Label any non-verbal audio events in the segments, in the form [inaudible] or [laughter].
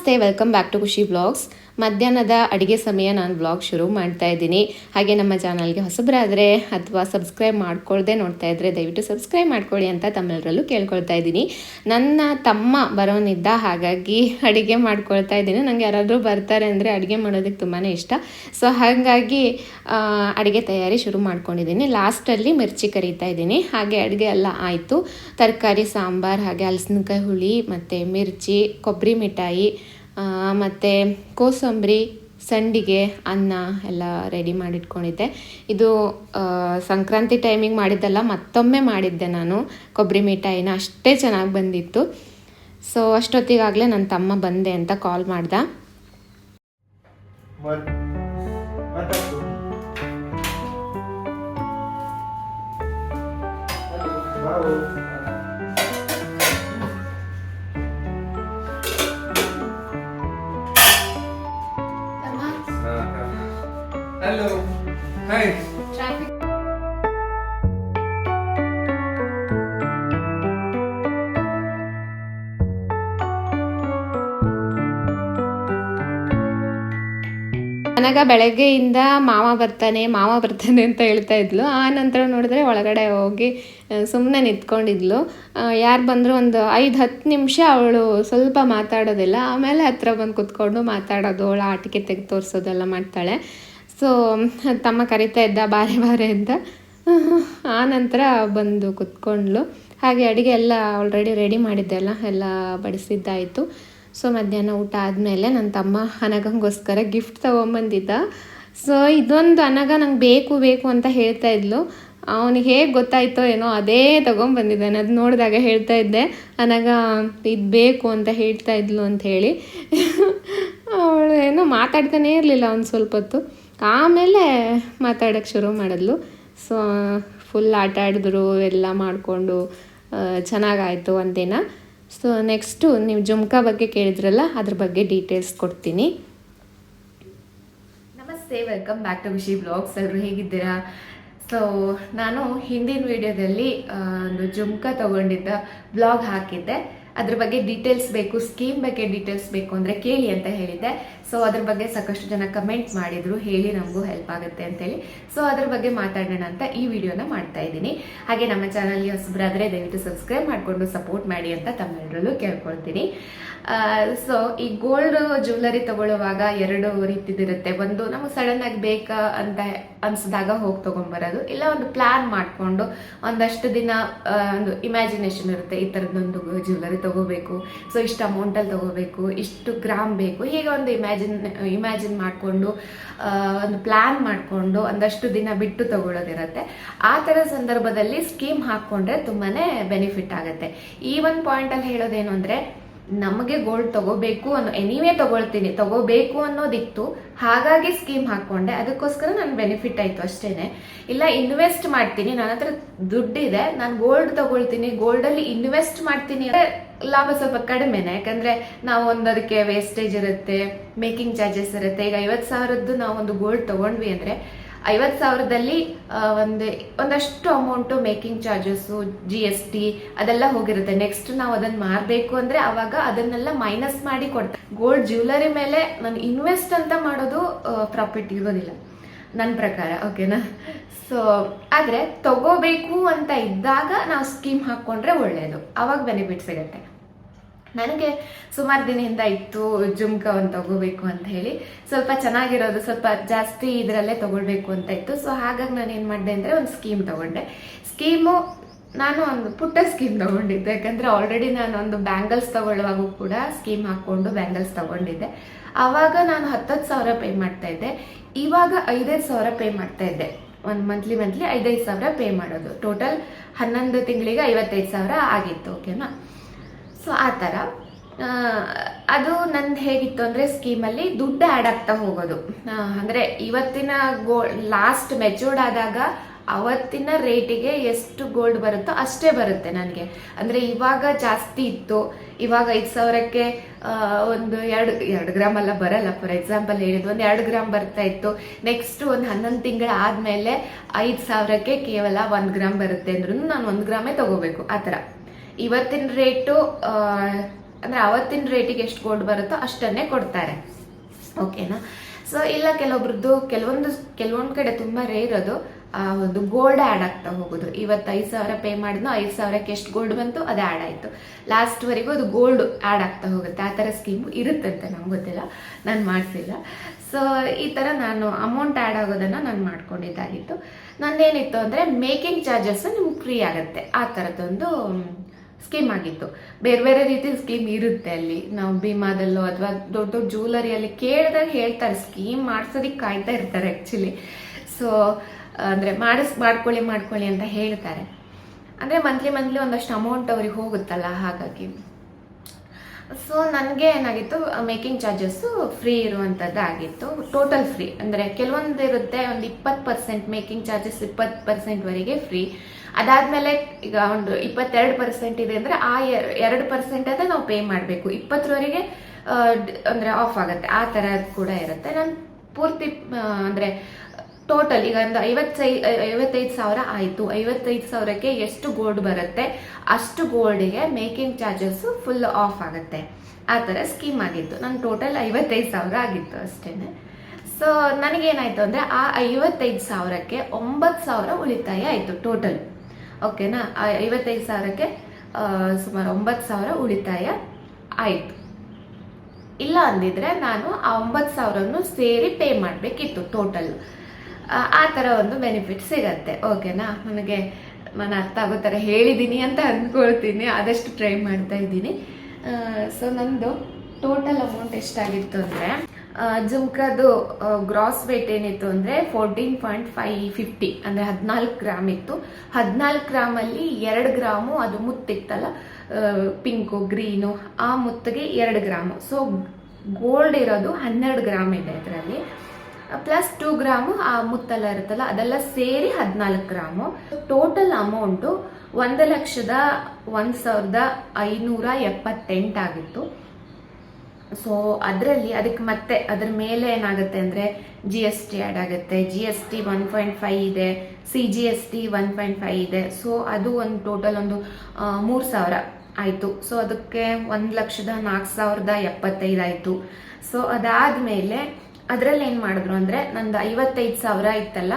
ನಮಸ್ತೆ, welcome back to Khushi blogs. ಮಧ್ಯಾಹ್ನದ ಅಡುಗೆ ಸಮಯ ನಾನು ಬ್ಲಾಗ್ ಶುರು ಮಾಡ್ತಾ ಇದ್ದೀನಿ. ಹಾಗೆ ನಮ್ಮ ಚಾನಲ್ಗೆ ಹೊಸಬರಾದರೆ ಅಥವಾ ಸಬ್ಸ್ಕ್ರೈಬ್ ಮಾಡ್ಕೊಳ್ಳದೆ ನೋಡ್ತಾ ಇದ್ದರೆ ದಯವಿಟ್ಟು ಸಬ್ಸ್ಕ್ರೈಬ್ ಮಾಡ್ಕೊಳ್ಳಿ ಅಂತ ತಮ್ಮೆಲ್ಲರಲ್ಲೂ ಕೇಳ್ಕೊಳ್ತಾ ಇದ್ದೀನಿ. ನನ್ನ ತಮ್ಮ ಬರೋನಿದ್ದ ಹಾಗಾಗಿ ಅಡುಗೆ ಮಾಡ್ಕೊಳ್ತಾ ಇದ್ದೀನಿ. ನನಗೆ ಯಾರಾದರೂ ಬರ್ತಾರೆ ಅಂದರೆ ಅಡುಗೆ ಮಾಡೋದಕ್ಕೆ ತುಂಬಾ ಇಷ್ಟ. ಸೊ ಹಾಗಾಗಿ ಅಡುಗೆ ತಯಾರಿ ಶುರು ಮಾಡ್ಕೊಂಡಿದ್ದೀನಿ. ಲಾಸ್ಟಲ್ಲಿ ಮಿರ್ಚಿ ಕರಿತಾ ಇದ್ದೀನಿ. ಹಾಗೆ ಅಡುಗೆ ಎಲ್ಲ ಆಯಿತು. ತರಕಾರಿ, ಸಾಂಬಾರು ಹಾಗೆ ಹಲಸಿನಕಾಯಿ ಹುಳಿ ಮತ್ತು ಮಿರ್ಚಿ ಕೊಬ್ಬರಿ ಮಿಠಾಯಿ ಮತ್ತು ಕೋಸಂಬರಿ, ಸಂಡಿಗೆ, ಅನ್ನ ಎಲ್ಲ ರೆಡಿ ಮಾಡಿಟ್ಕೊಂಡಿದ್ದೆ. ಇದು ಸಂಕ್ರಾಂತಿ ಟೈಮಿಗೆ ಮಾಡಿದ್ದಲ್ಲ, ಮತ್ತೊಮ್ಮೆ ಮಾಡಿದ್ದೆ ನಾನು. ಕೊಬ್ಬರಿ ಮಿಠಾಯಿನ ಅಷ್ಟೇ ಚೆನ್ನಾಗಿ ಬಂದಿತ್ತು. ಸೊ ಅಷ್ಟೊತ್ತಿಗಾಗಲೇ ನನ್ನ ತಮ್ಮ ಬಂದೆ ಅಂತ ಕಾಲ್ ಮಾಡ್ದ. ಮತ್ ಮತ್ತಷ್ಟು ಹೈ ಟ್ರಾಫಿಕ್ ನನಗೆ ನನಗ ಬೆಳಗ್ಗೆಯಿಂದ ಮಾವ ಬರ್ತಾನೆ ಮಾವ ಬರ್ತಾನೆ ಅಂತ ಹೇಳ್ತಾ ಇದ್ಲು. ಆ ನಂತರ ನೋಡಿದ್ರೆ ಒಳಗಡೆ ಹೋಗಿ ಸುಮ್ಮನೆ ನಿಂತ್ಕೊಂಡಿದ್ಲು. ಯಾರು ಬಂದರೂ ಒಂದು ಐದು ಹತ್ತು ನಿಮಿಷ ಅವಳು ಸ್ವಲ್ಪ ಮಾತಾಡೋದಿಲ್ಲ. ಆಮೇಲೆ ಹತ್ರ ಬಂದು ಕುತ್ಕೊಂಡು ಮಾತಾಡೋದು ಅವಳು ಆಟಿಕೆ ತೆಗೆದು ತೋರಿಸೋದೆಲ್ಲ ಮಾಡ್ತಾಳೆ. ಸೊ, ತಮ್ಮ ಕರಿತಾ ಇದ್ದ ಬಾರೆ ಬಾರೆ ಅಂತ. ಆ ನಂತರ ಬಂದು ಕುತ್ಕೊಂಡ್ಳು. ಹಾಗೆ ಅಡುಗೆ ಎಲ್ಲ ಆಲ್ರೆಡಿ ರೆಡಿ ಮಾಡಿದ್ದೆಲ್ಲ ಎಲ್ಲ ಬಡಿಸಿದ್ದಾಯಿತು. ಸೊ, ಮಧ್ಯಾಹ್ನ ಊಟ ಆದಮೇಲೆ ನನ್ನ ತಮ್ಮ ಅನಗಂಗೋಸ್ಕರ ಗಿಫ್ಟ್ ತೊಗೊಂಬಂದಿದ್ದ. ಸೊ, ಇದೊಂದು ಅನಗ ನಂಗೆ ಬೇಕು ಬೇಕು ಅಂತ ಹೇಳ್ತಾ ಇದ್ಲು. ಅವನಿಗೆ ಹೇಗೆ ಗೊತ್ತಾಯ್ತೋ ಏನೋ ಅದೇ ತೊಗೊಂಬಂದಿದ್ದಾನೆ. ಅದು ನೋಡಿದಾಗ ಹೇಳ್ತಾ ಇದ್ದೆ ಅನಗ ಇದು ಬೇಕು ಅಂತ ಹೇಳ್ತಾ ಇದ್ಲು ಹೇಳಿ. ಅವಳು ಏನೋ ಮಾತಾಡ್ತಾನೇ ಇರಲಿಲ್ಲ ಒಂದು ಸ್ವಲ್ಪ ಹೊತ್ತು. ಆಮೇಲೆ ಮಾತಾಡೋಕ್ಕೆ ಶುರು ಮಾಡಿದ್ಲು. ಸೊ ಫುಲ್ ಆಟ ಆಡಿದ್ರು, ಎಲ್ಲ ಮಾಡಿಕೊಂಡು ಚೆನ್ನಾಗಾಯಿತು ಒಂದಿನ. ಸೊ ನೆಕ್ಸ್ಟು ನೀವು ಜುಮ್ಕಾ ಬಗ್ಗೆ ಕೇಳಿದ್ರಲ್ಲ, ಅದ್ರ ಬಗ್ಗೆ ಡೀಟೇಲ್ಸ್ ಕೊಡ್ತೀನಿ. ನಮಸ್ತೆ welcome back to Vishi blogs ಎಲ್ಲರೂ ಹೇಗಿದ್ದೀರಾ? ಸೊ ನಾನು ಹಿಂದಿನ ವಿಡಿಯೋದಲ್ಲಿ ಒಂದು ಜುಮ್ಕಾ ತಗೊಂಡಿದ್ದ ಬ್ಲಾಗ್ ಹಾಕಿದ್ದೆ. ಅದ್ರ ಬಗ್ಗೆ ಡೀಟೇಲ್ಸ್ ಬೇಕು ಸ್ಕೀಮ್ ಬಗ್ಗೆ ಡೀಟೇಲ್ಸ್ ಬೇಕು ಅಂದರೆ ಕೇಳಿ ಅಂತ ಹೇಳಿದ್ದೆ. ಸೊ ಅದ್ರ ಬಗ್ಗೆ ಸಾಕಷ್ಟು ಜನ ಕಮೆಂಟ್ ಮಾಡಿದ್ರು, ಹೇಳಿ ನಮಗೂ ಹೆಲ್ಪ್ ಆಗುತ್ತೆ ಅಂತೇಳಿ. ಸೊ ಅದ್ರ ಬಗ್ಗೆ ಮಾತಾಡೋಣ ಅಂತ ಈ ವಿಡಿಯೋನ ಮಾಡ್ತಾ ಇದ್ದೀನಿ. ಹಾಗೆ ನಮ್ಮ ಚಾನಲ್ಗೆ ಹೊಸಬ್ರಾದ್ರೆ ದಯವಿಟ್ಟು ಸಬ್ಸ್ಕ್ರೈಬ್ ಮಾಡಿಕೊಂಡು ಸಪೋರ್ಟ್ ಮಾಡಿ ಅಂತ ತಮ್ಮೆಲ್ಲರಲ್ಲೂ ಕೇಳ್ಕೊಳ್ತೀನಿ. ಸೊ ಈ ಗೋಲ್ಡ್ ಜ್ಯುವೆಲರಿ ತಗೊಳ್ಳುವಾಗ ಎರಡು ರೀತಿದಿರುತ್ತೆ. ಒಂದು ನಮಗೆ ಸಡನ್ ಆಗಿ ಬೇಕಾ ಅಂತ ಅನ್ಸಿದಾಗ ಹೋಗಿ ತಗೊಂಡ್ಬರೋದು ಇಲ್ಲ, ಒಂದು ಪ್ಲಾನ್ ಮಾಡಿಕೊಂಡು ಒಂದಷ್ಟು ದಿನ ಒಂದು ಇಮ್ಯಾಜಿನೇಷನ್ ಇರುತ್ತೆ. ಈ ಥರದ್ದೊಂದು ಜ್ಯುವೆಲರಿ ತಗೋಬೇಕು. ಸೊ ಇಷ್ಟು ಅಮೌಂಟಲ್ಲಿ ತಗೋಬೇಕು. ಇಷ್ಟು ಗ್ರಾಮ್ ಬೇಕು. ಹೀಗೆ ಒಂದು ಇಮ್ಯಾಜಿನ್ ಇಮ್ಯಾಜಿನ್ ಮಾಡಿಕೊಂಡು ಒಂದು ಪ್ಲಾನ್ ಮಾಡಿಕೊಂಡು ಒಂದಷ್ಟು ದಿನ ಬಿಟ್ಟು ತಗೊಳ್ಳೋದಿರುತ್ತೆ. ಆ ಥರ ಸಂದರ್ಭದಲ್ಲಿ ಸ್ಕೀಮ್ ಹಾಕ್ಕೊಂಡ್ರೆ ತುಂಬಾನೇ ಬೆನಿಫಿಟ್ ಆಗುತ್ತೆ. ಈ ಒಂದು ಪಾಯಿಂಟಲ್ಲಿ ಹೇಳೋದೇನು ಅಂದರೆ ನಮಗೆ ಗೋಲ್ಡ್ ತಗೋಬೇಕು ಅನ್ನೋ ಎನಿವೇ ತಗೊಳ್ತೀನಿ, ತಗೋಬೇಕು ಅನ್ನೋದಿತ್ತು. ಹಾಗಾಗಿ ಸ್ಕೀಮ್ ಹಾಕೊಂಡೆ. ಅದಕ್ಕೋಸ್ಕರ ನನ್ ಬೆನಿಫಿಟ್ ಆಯ್ತು ಅಷ್ಟೇನೆ. ಇಲ್ಲ ಇನ್ವೆಸ್ಟ್ ಮಾಡ್ತೀನಿ. ನನ್ನ ಹತ್ರ ದುಡ್ಡಿದೆ. ನಾನು ಗೋಲ್ಡ್ ತಗೊಳ್ತೀನಿ. ಗೋಲ್ಡಲ್ಲಿ ಇನ್ವೆಸ್ಟ್ ಮಾಡ್ತೀನಿ ಅಂದ್ರೆ ಲಾಭ ಸ್ವಲ್ಪ ಕಡಿಮೆನೆ. ಯಾಕಂದ್ರೆ ನಾವು ಒಂದು ಅದಕ್ಕೆ ವೇಸ್ಟೇಜ್ ಇರುತ್ತೆ ಮೇಕಿಂಗ್ ಚಾರ್ಜಸ್ ಇರುತ್ತೆ. ಈಗ ಐವತ್ತು ಸಾವಿರದ್ದು ನಾವು ಒಂದು ಗೋಲ್ಡ್ ತಗೊಂಡ್ವಿ ಅಂದ್ರೆ ಐವತ್ ಸಾವಿರದಲ್ಲಿ ಒಂದು, ಒಂದಷ್ಟು amount making charges G S T ಅದೆಲ್ಲ ಹೋಗಿರುತ್ತೆ. ನೆಕ್ಸ್ಟ್ ನಾವು ಅದನ್ನ ಮಾರಬೇಕು ಅಂದ್ರೆ ಅವಾಗ ಅದನ್ನೆಲ್ಲ ಮೈನಸ್ ಮಾಡಿ ಕೊಡ್ತಾರೆ. ಗೋಲ್ಡ್ ಜ್ಯುವೆಲರಿ ಮೇಲೆ ನಾನು ಇನ್ವೆಸ್ಟ್ ಅಂತ ಮಾಡೋದು ಪ್ರಾಫಿಟ್ ಇರೋದಿಲ್ಲ. ನನ್ನ ಪ್ರಕಾರ ಓಕೆನಾ ಸೊ ಆದರೆ ತಗೋಬೇಕು ಅಂತ ಇದ್ದಾಗ ನಾವು ಸ್ಕೀಮ್ ಹಾಕ್ಕೊಂಡ್ರೆ ಒಳ್ಳೆಯದು ಅವಾಗ ಬೆನಿಫಿಟ್ ಸಿಗುತ್ತೆ ನನಗೆ ಸುಮಾರು ದಿನದಿಂದ ಇತ್ತು ಜುಮ್ಕ ಒಂದು ತಗೋಬೇಕು ಅಂತ ಹೇಳಿ. ಸ್ವಲ್ಪ ಚೆನ್ನಾಗಿರೋದು, ಸ್ವಲ್ಪ ಜಾಸ್ತಿ ಇದರಲ್ಲೇ ತಗೊಳ್ಬೇಕು ಅಂತ ಇತ್ತು. ಸೊ ಹಾಗಾಗಿ ನಾನು ಏನು ಮಾಡಿದೆ ಅಂದರೆ ಒಂದು ಸ್ಕೀಮ್ ತಗೊಂಡೆ. ಸ್ಕೀಮು ನಾನು ಒಂದು ಪುಟ್ಟ ಸ್ಕೀಮ್ ತಗೊಂಡಿದ್ದೆ. ಯಾಕಂದರೆ ಆಲ್ರೆಡಿ ನಾನು ಒಂದು ಬ್ಯಾಂಗಲ್ಸ್ ತಗೊಳ್ಳುವಾಗೂ ಕೂಡ ಸ್ಕೀಮ್ ಹಾಕ್ಕೊಂಡು ಬ್ಯಾಂಗಲ್ಸ್ ತಗೊಂಡಿದ್ದೆ. ಆವಾಗ ನಾನು ಹತ್ತತ್ತು ಸಾವಿರ ಪೇ ಮಾಡ್ತಾ ಇದ್ದೆ. ಇವಾಗ ಐದೈದು ಸಾವಿರ ಪೇ ಮಾಡ್ತಾ ಇದ್ದೆ. ಒಂದು ಮಂತ್ಲಿ ಮಂತ್ಲಿ ಐದೈದು ಸಾವಿರ ಪೇ ಮಾಡೋದು. ಟೋಟಲ್ ಹನ್ನೊಂದು ತಿಂಗಳಿಗೆ ಐವತ್ತೈದು ಸಾವಿರ ಆಗಿತ್ತು ಓಕೆನಾ ಸೊ ಆ ಥರ. ಅದು ನಂದು ಹೇಗಿತ್ತು ಅಂದರೆ ಸ್ಕೀಮಲ್ಲಿ ದುಡ್ಡು ಆ್ಯಡ್ ಆಗ್ತಾ ಹೋಗೋದು. ಅಂದರೆ ಇವತ್ತಿನ ಗೋ ಲಾಸ್ಟ್ ಮೆಚೂರ್ಡ್ ಆದಾಗ ಅವತ್ತಿನ ರೇಟಿಗೆ ಎಷ್ಟು ಗೋಲ್ಡ್ ಬರುತ್ತೋ ಅಷ್ಟೇ ಬರುತ್ತೆ ನನಗೆ. ಅಂದರೆ ಇವಾಗ ಜಾಸ್ತಿ ಇತ್ತು. ಇವಾಗ ಐದು ಸಾವಿರಕ್ಕೆ ಒಂದು ಎರಡು ಎರಡು ಗ್ರಾಮ್ ಎಲ್ಲ ಬರಲ್ಲ. ಫಾರ್ ಎಕ್ಸಾಂಪಲ್ ಹೇಳಿದ್ದು ಒಂದು ಎರಡು ಗ್ರಾಮ್ ಬರ್ತಾ ಇತ್ತು. ನೆಕ್ಸ್ಟ್ ಒಂದು ಹನ್ನೊಂದು ತಿಂಗಳ ಆದಮೇಲೆ ಐದು ಸಾವಿರಕ್ಕೆ ಕೇವಲ ಒಂದು ಗ್ರಾಮ್ ಬರುತ್ತೆ ಅಂದ್ರೂ ನಾನು ಒಂದು ಗ್ರಾಮೇ ತಗೋಬೇಕು. ಆ ಥರ. ಇವತ್ತಿನ ರೇಟು ಅಂದರೆ ಅವತ್ತಿನ ರೇಟಿಗೆ ಎಷ್ಟು ಗೋಲ್ಡ್ ಬರುತ್ತೋ ಅಷ್ಟನ್ನೇ ಕೊಡ್ತಾರೆ. ಓಕೆನಾ ಸೊ ಇಲ್ಲ, ಕೆಲವೊಬ್ರದ್ದು, ಕೆಲವೊಂದು ಕೆಲವೊಂದು ಕಡೆ ತುಂಬ ರೇರ್ ಅದು. ಒಂದು ಗೋಲ್ಡ್ ಆ್ಯಡ್ ಆಗ್ತಾ ಹೋಗೋದು. ಇವತ್ತು ಐದು ಸಾವಿರ ಪೇ ಮಾಡಿದ್ನೋ, ಐದು ಸಾವಿರಕ್ಕೆ ಎಷ್ಟು ಗೋಲ್ಡ್ ಬಂತು ಅದು ಆ್ಯಡ್ ಆಯಿತು. ಲಾಸ್ಟ್ವರೆಗೂ ಅದು ಗೋಲ್ಡ್ ಆ್ಯಡ್ ಆಗ್ತಾ ಹೋಗುತ್ತೆ. ಆ ಥರ ಸ್ಕೀಮು ಅಂತ ನಮ್ಗೆ ಗೊತ್ತಿಲ್ಲ. ನಾನು ಮಾಡಿಸಿಲ್ಲ. ಸೊ ಈ ಥರ ನಾನು ಅಮೌಂಟ್ ಆ್ಯಡ್ ಆಗೋದನ್ನು ನಾನು ಮಾಡ್ಕೊಂಡಿದ್ದಾಗಿತ್ತು. ನಂದೇನಿತ್ತು ಅಂದರೆ ಮೇಕಿಂಗ್ ಚಾರ್ಜಸ್ ನಿಮ್ಗೆ ಫ್ರೀ ಆಗುತ್ತೆ. ಆ ಥರದ್ದೊಂದು ಸ್ಕೀಮ್ ಆಗಿತ್ತು. ಬೇರೆ ಬೇರೆ ರೀತಿ ಸ್ಕೀಮ್ ಇರುತ್ತೆ ಅಲ್ಲಿ. ನಾವು ಭೀಮಾದಲ್ಲೋ ಅಥವಾ ದೊಡ್ಡ ದೊಡ್ಡ ಜ್ಯುವೆಲರಿಯಲ್ಲಿ ಕೇಳಿದಾಗ ಹೇಳ್ತಾರೆ ಸ್ಕೀಮ್ ಮಾಡ್ಸೋದಕ್ಕೆ ಕಾಯ್ತಾ ಇರ್ತಾರೆ ಆ್ಯಕ್ಚುಲಿ ಸೊ ಅಂದರೆ ಮಾಡಿಸ್, ಮಾಡ್ಕೊಳ್ಳಿ ಮಾಡ್ಕೊಳ್ಳಿ ಅಂತ ಹೇಳ್ತಾರೆ. ಅಂದರೆ ಮಂತ್ಲಿ ಮಂತ್ಲಿ ಒಂದಷ್ಟು ಅಮೌಂಟ್ ಅವ್ರಿಗೆ ಹೋಗುತ್ತಲ್ಲ ಹಾಗಾಗಿ. ಸೊ ನನಗೆ ಏನಾಗಿತ್ತು ಮೇಕಿಂಗ್ ಚಾರ್ಜಸ್ಸು ಫ್ರೀ ಇರುವಂಥದ್ದು ಆಗಿತ್ತು. ಟೋಟಲ್ ಫ್ರೀ ಅಂದರೆ ಕೆಲವೊಂದು ಇರುತ್ತೆ ಒಂದು ಇಪ್ಪತ್ತು ಪರ್ಸೆಂಟ್ ಮೇಕಿಂಗ್ ಚಾರ್ಜಸ್ ಇಪ್ಪತ್ತು ಪರ್ಸೆಂಟ್ವರೆಗೆ ಫ್ರೀ ಅದಾದಮೇಲೆ ಈಗ ಒಂದು ಇಪ್ಪತ್ತೆರಡು ಪರ್ಸೆಂಟ್ ಇದೆ ಅಂದರೆ ಆ ಎರ್- ಎರಡು ಪರ್ಸೆಂಟ್ ಅಂತ ನಾವು ಪೇ ಮಾಡಬೇಕು. ಇಪ್ಪತ್ತರವರೆಗೆ ಅಂದರೆ ಆಫ್ ಆಗುತ್ತೆ. ಆ ಥರದ್ದು ಕೂಡ ಇರುತ್ತೆ. ನಾನು ಪೂರ್ತಿ ಅಂದರೆ ಟೋಟಲ್ ಈಗ ಒಂದು ಐವತ್ತೈ ಐವತ್ತೈದು ಸಾವಿರ ಆಯಿತು. ಐವತ್ತೈದು ಸಾವಿರಕ್ಕೆ ಎಷ್ಟು ಗೋಲ್ಡ್ ಬರುತ್ತೆ? ಅಷ್ಟು ಗೋಲ್ಡಿಗೆ ಮೇಕಿಂಗ್ ಚಾರ್ಜಸ್ ಫುಲ್ ಆಫ್ ಆಗುತ್ತೆ. ಆ ಥರ ಸ್ಕೀಮ್ ಆಗಿತ್ತು. ನನ್ನ ಟೋಟಲ್ ಐವತ್ತೈದು ಸಾವಿರ ಆಗಿತ್ತು ಅಷ್ಟೇ ಸೊ ನನಗೇನಾಯಿತು ಅಂದರೆ ಆ ಐವತ್ತೈದು ಸಾವಿರಕ್ಕೆ ಒಂಬತ್ತು ಸಾವಿರ ಉಳಿತಾಯ ಆಯಿತು ಟೋಟಲ್ ಓಕೆನಾ ಆ ಐವತ್ತೈದು ಸಾವಿರಕ್ಕೆ ಸುಮಾರು ಒಂಬತ್ತು ಸಾವಿರ ಉಳಿತಾಯ ಆಯಿತು. ಇಲ್ಲ ಅಂದಿದ್ರೆ ನಾನು ಆ ಒಂಬತ್ತು ಸಾವಿರನು ಸೇರಿ ಪೇ ಮಾಡಬೇಕಿತ್ತು ಟೋಟಲ್ ಆ ಥರ ಒಂದು ಬೆನಿಫಿಟ್ ಸಿಗತ್ತೆ. ಓಕೆನಾ ನನಗೆ ನಾನು ಅರ್ಥ ಆಗೋ ಥರ ಹೇಳಿದ್ದೀನಿ ಅಂತ ಅಂದ್ಕೊಳ್ತೀನಿ ಆದಷ್ಟು ಟ್ರೈ ಮಾಡ್ತಾ ಇದ್ದೀನಿ. ಸೊ ನಂದು ಟೋಟಲ್ ಅಮೌಂಟ್ ಎಷ್ಟಾಗಿತ್ತು ಅಂದರೆ ಜುಮ್ಕದು ಗ್ರಾಸ್ ವೇಟ್ ಏನಿತ್ತು ಅಂದರೆ ಫೋರ್ಟೀನ್ ಪಾಯಿಂಟ್ ಫೈ ಫಿಫ್ಟಿ ಅಂದರೆ ಹದಿನಾಲ್ಕು ಗ್ರಾಮ್ ಇತ್ತು. ಹದಿನಾಲ್ಕು ಗ್ರಾಮಲ್ಲಿ ಎರಡು ಗ್ರಾಮು ಅದು ಮುತ್ತಿತ್ತಲ್ಲ? ಪಿಂಕು ಗ್ರೀನು ಆ ಮುತ್ತಿಗೆ ಎರಡು ಗ್ರಾಮು ಸೊ ಗೋಲ್ಡ್ ಇರೋದು ಹನ್ನೆರಡು ಗ್ರಾಮ್ ಇದೆ ಇದರಲ್ಲಿ. ಪ್ಲಸ್ ಟೂ ಗ್ರಾಮು ಆ ಮುತ್ತಲ್ಲ ಇರುತ್ತಲ್ಲ, ಅದೆಲ್ಲ ಸೇರಿ ಹದಿನಾಲ್ಕು ಗ್ರಾಮು ಟೋಟಲ್ ಅಮೌಂಟು ಒಂದು ಲಕ್ಷದ ಒಂದು ಸಾವಿರದ ಐನೂರ ಎಪ್ಪತ್ತೆಂಟಾಗಿತ್ತು ಸೊ ಅದರಲ್ಲಿ ಅದಕ್ಕೆ ಮತ್ತೆ ಅದ್ರ ಮೇಲೆ ಏನಾಗುತ್ತೆ ಅಂದರೆ ಜಿ ಎಸ್ ಟಿ ಆ್ಯಡ್ ಆಗುತ್ತೆ. G S T one point five ಇದೆ C G S T one point five ಇದೆ. ಸೊ ಅದು ಒಂದು ಟೋಟಲ್ ಒಂದು ಮೂರು ಸಾವಿರ ಆಯಿತು. ಸೊ ಅದಕ್ಕೆ ಒಂದು ಲಕ್ಷದ ನಾಲ್ಕು ಸಾವಿರದ ಎಪ್ಪತ್ತೈದು ಆಯಿತು. ಸೊ ಅದಾದಮೇಲೆ ಅದರಲ್ಲಿ ಏನು ಮಾಡಿದ್ರು ಅಂದರೆ ನಂದು ಐವತ್ತೈದು ಸಾವಿರ ಇತ್ತಲ್ಲ,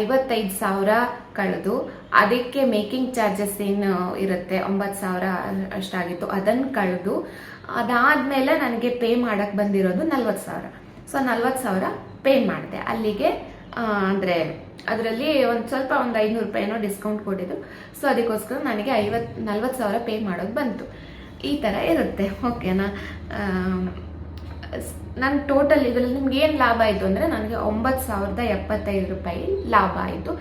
ಐವತ್ತೈದು ಸಾವಿರ ಕಳೆದು ಅದಕ್ಕೆ ಮೇಕಿಂಗ್ ಚಾರ್ಜಸ್ ಏನು ಇರುತ್ತೆ, ಒಂಬತ್ತು ಸಾವಿರ ಅಷ್ಟಾಗಿತ್ತು ಅದನ್ನು ಕಳೆದು ಅದಾದಮೇಲೆ ನನಗೆ ಪೇ ಮಾಡಕ್ಕೆ ಬಂದಿರೋದು ನಲ್ವತ್ತು ಸಾವಿರ. ಸೊ ನಲ್ವತ್ತು ಸಾವಿರ ಪೇ ಮಾಡಿದೆ. ಅಲ್ಲಿಗೆ ಅಂದರೆ ಅದರಲ್ಲಿ ಒಂದು ಸ್ವಲ್ಪ ಒಂದು ಐನೂರು ರೂಪಾಯಿನೋ ಡಿಸ್ಕೌಂಟ್ ಕೊಟ್ಟಿದ್ದು ಸೊ ಅದಕ್ಕೋಸ್ಕರ ನನಗೆ ಐವತ್ತು, ನಲ್ವತ್ತು ಸಾವಿರ ಪೇ ಮಾಡೋದು ಬಂತು. ಈ ಥರ ಇರುತ್ತೆ. ಓಕೆನಾ ನನ್ನ ಟೋಟಲ್ ಇದರಲ್ಲಿ ನಿಮ್ಗೆ ಏನು ಲಾಭ ಆಯಿತು ಅಂದರೆ ನನಗೆ ಒಂಬತ್ತು ಸಾವಿರದ ಎಪ್ಪತ್ತೈದು ರೂಪಾಯಿ ಲಾಭ ಆಯಿತು.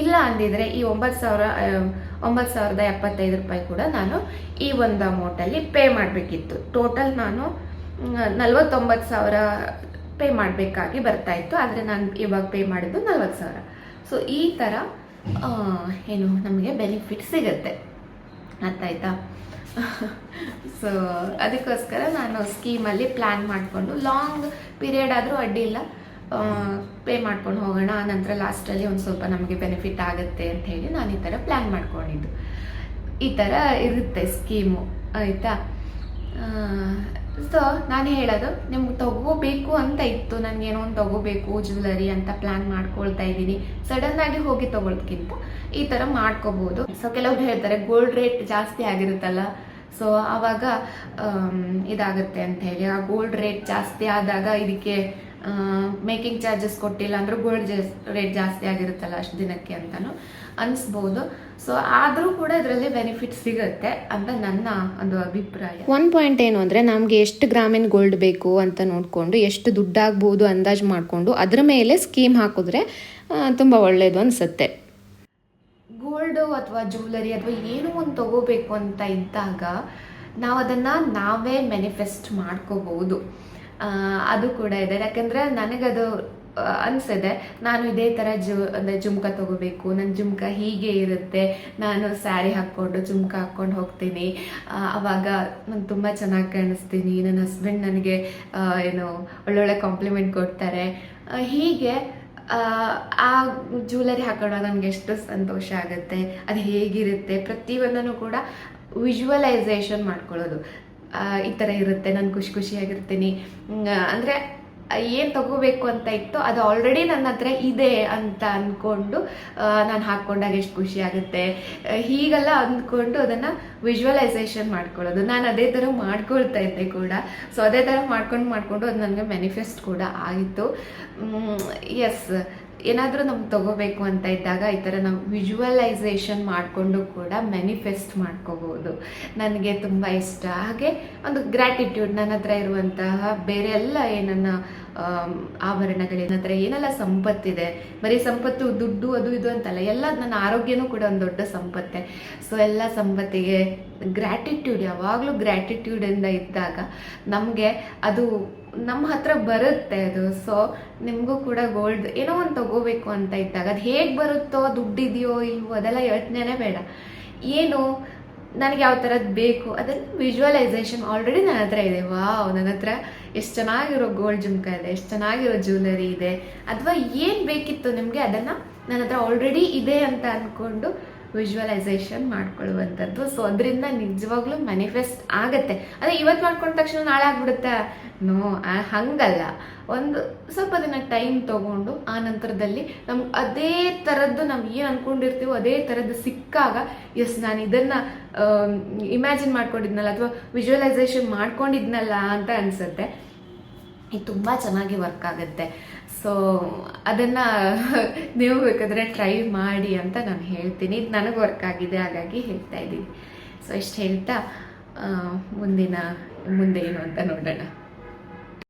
ಇಲ್ಲ ಅಂದಿದ್ರೆ ಈ ಒಂಬತ್ತು ಸಾವಿರ ಒಂಬತ್ತು ಸಾವಿರದ ಎಪ್ಪತ್ತೈದು ರೂಪಾಯಿ ಕೂಡ ನಾನು ಈ ಒಂದು ಅಮೌಂಟಲ್ಲಿ ಪೇ ಮಾಡಬೇಕಿತ್ತು. ಟೋಟಲ್ ನಾನು ನಲ್ವತ್ತೊಂಬತ್ತು ಸಾವಿರ ಪೇ ಮಾಡಬೇಕಾಗಿ ಬರ್ತಾ ಇತ್ತು. ಆದರೆ ನಾನು ಇವಾಗ ಪೇ ಮಾಡಿದ್ದು ನಲ್ವತ್ತು ಸಾವಿರ. ಸೊ ಈ ಥರ ಏನು ನಮಗೆ ಬೆನಿಫಿಟ್ ಸಿಗುತ್ತೆ. ಅರ್ಥ ಆಯ್ತಾ ಸೊ ಅದಕ್ಕೋಸ್ಕರ ನಾನು ಸ್ಕೀಮಲ್ಲಿ ಪ್ಲ್ಯಾನ್ ಮಾಡಿಕೊಂಡು ಲಾಂಗ್ ಪೀರಿಯಡ್ ಆದರೂ ಅಡ್ಡಿ ಇಲ್ಲ. ಪೇ ಮಾಡ್ಕೊಂಡು ಹೋಗೋಣ, ನಂತರ ಲಾಸ್ಟಲ್ಲಿ ಒಂದು ಸ್ವಲ್ಪ ನಮಗೆ ಬೆನಿಫಿಟ್ ಆಗುತ್ತೆ ಅಂತ ಹೇಳಿ ನಾನು ಈ ಥರ ಪ್ಲ್ಯಾನ್ ಮಾಡ್ಕೊಂಡಿದ್ದು. ಈ ಥರ ಇರುತ್ತೆ ಸ್ಕೀಮು ಆಯಿತಾ? ಸೊ ನಾನು ಹೇಳೋದು ನಿಮ್ಗೆ ತಗೋಬೇಕು ಅಂತ ಇತ್ತು. ನನಗೆ ಏನೋ ಒಂದು ತಗೋಬೇಕು ಜ್ಯುವೆಲರಿ ಅಂತ ಪ್ಲ್ಯಾನ್ ಮಾಡ್ಕೊಳ್ತಾ ಇದ್ದೀನಿ. ಸಡನ್ ಆಗಿ ಹೋಗಿ ತಗೊಳ್ಳೋದಕ್ಕಿಂತ ಈ ಥರ ಮಾಡ್ಕೋಬಹುದು ಸೊ ಕೆಲವ್ರು ಹೇಳ್ತಾರೆ ಗೋಲ್ಡ್ ರೇಟ್ ಜಾಸ್ತಿ ಆಗಿರುತ್ತಲ್ಲ. ಸೊ ಆವಾಗ ಆಮ್, ಇದಾಗುತ್ತೆ ಅಂತ ಹೇಳಿ. ಆ ಗೋಲ್ಡ್ ರೇಟ್ ಜಾಸ್ತಿ ಆದಾಗ ಇದಕ್ಕೆ ಮೇಕಿಂಗ್ ಚಾರ್ಜಸ್ ಕೊಟ್ಟಿಲ್ಲ ಅಂದ್ರೆ ಗೋಲ್ಡ್ ರೇಟ್ ಜಾಸ್ತಿ ಆಗಿರುತ್ತಲ್ಲ ಅಷ್ಟು ದಿನಕ್ಕೆ ಅಂತಲೂ ಅನಿಸ್ಬೋದು. ಸೊ ಆದರೂ ಕೂಡ ಇದರಲ್ಲಿ ಬೆನಿಫಿಟ್ ಸಿಗುತ್ತೆ ಅಂತ ನನ್ನ ಒಂದು ಅಭಿಪ್ರಾಯ. ಒನ್ ಪಾಯಿಂಟ್ ಏನು ಅಂದರೆ ನಮಗೆ ಎಷ್ಟು ಗ್ರಾಮೀಣ ಗೋಲ್ಡ್ ಬೇಕು ಅಂತ ನೋಡಿಕೊಂಡು ಎಷ್ಟು ದುಡ್ಡಾಗ್ಬೋದು ಅಂದಾಜು ಮಾಡಿಕೊಂಡು ಅದರ ಮೇಲೆ ಸ್ಕೀಮ್ ಹಾಕಿದ್ರೆ ತುಂಬ ಒಳ್ಳೆಯದು ಅನಿಸುತ್ತೆ. ಗೋಲ್ಡು ಅಥವಾ ಜ್ಯುವೆಲರಿ ಅಥವಾ ಏನೋ ಒಂದು ತಗೋಬೇಕು ಅಂತ ಇದ್ದಾಗ ನಾವು ಅದನ್ನು ನಾವೇ ಮ್ಯಾನಿಫೆಸ್ಟ್ ಮಾಡ್ಕೋಬಹುದು. ಅದು ಕೂಡ ಇದೆ. ಯಾಕಂದರೆ ನನಗದು ಅನ್ಸಿದೆ ನಾನು ಇದೇ ಥರ ಜು ಅಂದರೆ ಜುಮ್ಕ ತಗೋಬೇಕು ನನ್ನ ಜುಮ್ಕ ಹೀಗೆ ಇರುತ್ತೆ ನಾನು ಸ್ಯಾರಿ ಹಾಕ್ಕೊಂಡು ಜುಮ್ಕ ಹಾಕ್ಕೊಂಡು ಹೋಗ್ತೀನಿ. ಅವಾಗ ನಾನು ತುಂಬ ಚೆನ್ನಾಗಿ ಕಾಣಿಸ್ತೀನಿ. ನನ್ನ ಹಸ್ಬೆಂಡ್ ನನಗೆ ಏನು ಒಳ್ಳೊಳ್ಳೆ ಕಾಂಪ್ಲಿಮೆಂಟ್ ಕೊಡ್ತಾರೆ. ಹೀಗೆ ಆ, ಆ ಜ್ಯುವೆಲರಿ ಹಾಕೊಂಡಾಗ ನನಗೆ ಎಷ್ಟು ಸಂತೋಷ ಆಗುತ್ತೆ ಅದು ಹೇಗಿರುತ್ತೆ ಪ್ರತಿಯೊಂದನ್ನು ಕೂಡ ವಿಜುವಲೈಸೇಷನ್ ಮಾಡ್ಕೊಳ್ಳೋದು. ಈ ಥರ ಇರುತ್ತೆ ನಾನು ಖುಷಿ ಖುಷಿಯಾಗಿರ್ತೀನಿ. ಅಂದರೆ ಏನು ತಗೋಬೇಕು ಅಂತ ಇತ್ತು ಅದು ಆಲ್ರೆಡಿ ನನ್ನ ಹತ್ರ ಇದೆ ಅಂತ ಅಂದ್ಕೊಂಡು ನಾನು ಹಾಕ್ಕೊಂಡಾಗ ಎಷ್ಟು ಖುಷಿ ಆಗುತ್ತೆ. ಹೀಗೆಲ್ಲ ಅಂದ್ಕೊಂಡು ಅದನ್ನು ವಿಜುವಲೈಸೇಷನ್ ಮಾಡ್ಕೊಳ್ಳೋದು. ನಾನು ಅದೇ ಥರ ಮಾಡ್ಕೊಳ್ತಾ ಇದ್ದೆ ಕೂಡ. ಸೊ ಅದೇ ಥರ ಮಾಡ್ಕೊಂಡು ಮಾಡಿಕೊಂಡು ಅದು ನನಗೆ ಮ್ಯಾನಿಫೆಸ್ಟ್ ಕೂಡ ಆಯಿತು. ಎಸ್ ಏನಾದರೂ ನಮ್ಗೆ ತಗೋಬೇಕು ಅಂತ ಇದ್ದಾಗ ಈ ಥರ ನಾವು ವಿಜುವಲೈಸೇಷನ್ ಮಾಡಿಕೊಂಡು ಕೂಡ ಮ್ಯಾನಿಫೆಸ್ಟ್ ಮಾಡ್ಕೋಬೋದು. ನನಗೆ ತುಂಬ ಇಷ್ಟ. ಹಾಗೆ ಒಂದು ಗ್ರ್ಯಾಟಿಟ್ಯೂಡ್ ನನ್ನ ಹತ್ರ ಇರುವಂತಹ ಬೇರೆ ಎಲ್ಲ ಏನನ್ನ ಆಭರಣಗಳು ಹತ್ರ ಏನೆಲ್ಲ ಸಂಪತ್ತಿದೆ, ಬರೀ ಸಂಪತ್ತು, ದುಡ್ಡು, ಅದು ಇದು ಅಂತಲ್ಲ, ಎಲ್ಲ ನನ್ನ ಆರೋಗ್ಯನೂ ಕೂಡ ಒಂದು ದೊಡ್ಡ ಸಂಪತ್ತೆ. ಸೊ ಎಲ್ಲ ಸಂಪತ್ತಿಗೆ ಗ್ರ್ಯಾಟಿಟ್ಯೂಡ್ ಯಾವಾಗಲೂ ಗ್ರ್ಯಾಟಿಟ್ಯೂಡಿಂದ ಇದ್ದಾಗ ನಮಗೆ ಅದು ನಮ್ಮ ಹತ್ರ ಬರುತ್ತೆ ಅದು. ಸೊ ನಿಮಗೂ ಕೂಡ ಗೋಲ್ಡ್ ಏನೋ ಒಂದು ತಗೋಬೇಕು ಅಂತ ಇದ್ದಾಗ ಅದು ಹೇಗೆ ಬರುತ್ತೋ, ದುಡ್ಡಿದೆಯೋ ಇಲ್ವೋ ಅದೆಲ್ಲ ಯೋಚನೆನೇ ಬೇಡ. ಏನು? ನನಗೆ ಯಾವ ಥರದ್ದು ಬೇಕು? ಅದನ್ನು ವಿಜುವಲೈಸೇಷನ್ ಆಲ್ರೆಡಿ ನನ್ನ ಹತ್ರ ಇದೆ. ವಾವ್ ನನ್ನ ಹತ್ರ ಎಷ್ಟು ಚೆನ್ನಾಗಿರೋ ಗೋಲ್ಡ್ ಜುಮ್ಕ ಇದೆ, ಎಷ್ಟು ಚೆನ್ನಾಗಿರೋ ಜ್ಯುವೆಲರಿ ಇದೆ. ಅಥವಾ ಏನು ಬೇಕಿತ್ತು ನಿಮಗೆ ಅದನ್ನು ನನ್ನ ಹತ್ರ ಆಲ್ರೆಡಿ ಇದೆ ಅಂತ ಅಂದ್ಕೊಂಡು ವಿಜುವಲೈಸೇಷನ್ ಮಾಡ್ಕೊಳ್ಳುವಂಥದ್ದು. ಸೊ ಅದರಿಂದ ನಿಜವಾಗ್ಲೂ ಮ್ಯಾನಿಫೆಸ್ಟ್ ಆಗುತ್ತೆ. ಅದೇ ಇವತ್ತು ಮಾಡ್ಕೊಂಡ ತಕ್ಷಣ ನಾಳೆ ಆಗ್ಬಿಡುತ್ತೆ? ನೋ ಹಂಗಲ್ಲ. ಒಂದು ಸ್ವಲ್ಪ ದಿನ ಟೈಮ್ ತಗೊಂಡು ಆ ನಂತರದಲ್ಲಿ ನಮ್ಗೆ ಅದೇ ಥರದ್ದು ನಾವು ಏನು ಅಂದ್ಕೊಂಡಿರ್ತೀವೋ ಅದೇ ಥರದ್ದು ಸಿಕ್ಕಾಗ ಎಸ್ ನಾನು ಇದನ್ನು ಇಮ್ಯಾಜಿನ್ ಮಾಡ್ಕೊಂಡಿದ್ನಲ್ಲ ಅಥವಾ ವಿಜುವಲೈಸೇಷನ್ ಮಾಡ್ಕೊಂಡಿದ್ನಲ್ಲ ಅಂತ ಅನಿಸುತ್ತೆ. ಇದು ತುಂಬ ಚೆನ್ನಾಗಿ ವರ್ಕ್ ಆಗುತ್ತೆ. ಸೊ ಅದನ್ನು [laughs] ನೀವು ಬೇಕಾದರೆ ಟ್ರೈ ಮಾಡಿ ಅಂತ ನಾನು ಹೇಳ್ತೀನಿ. ಇದು ನನಗೆ ವರ್ಕ್ ಆಗಿದೆ, ಹಾಗಾಗಿ ಹೇಳ್ತಾ ಇದ್ದೀನಿ ಸೊ ಇಷ್ಟು ಹೇಳ್ತಾ ಮುಂದಿನ, ಮುಂದೆ ಏನು ಅಂತ ನೋಡೋಣ.